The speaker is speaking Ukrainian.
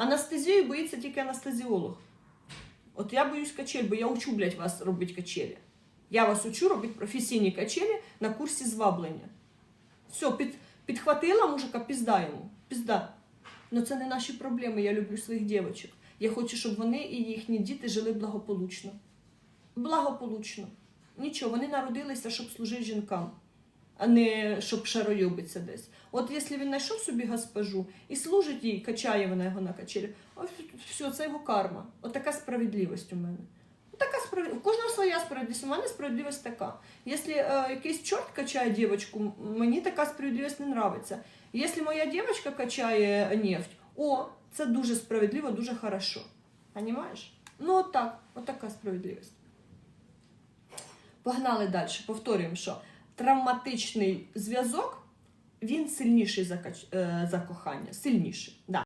Анестезію боїться тільки анестезіолог. От я боюсь качель, бо я учу, блядь, вас робити качелі. Я вас учу робити професійні качелі на курсі зваблення. Все, під, підхватила мужика, пізда йому. Пізда. Ну це не наші проблеми. Я люблю своїх дівчаток. Я хочу, щоб вони і їхні діти жили благополучно. Благополучно. Нічого, вони народилися, щоб служити жінкам, а не щоб шаройобитися десь. От якщо він знайшов собі госпожу і служить їй, качає вона його на качелі, все, це його карма. От така справедливість у мене. Така справедливість. У кожного своя справедливість. У мене справедливість така. Якщо е, якийсь чорт качає дівчинку, мені така справедливість не нравиться. Якщо моя дівчинка качає нефть, о, це дуже справедливо, дуже хорошо. Понимаєш? Ну, от так, от така справедливість. Погнали далі. Повторюємо, що травматичний зв'язок він сильніший за, е, за кохання. Сильніший. Да.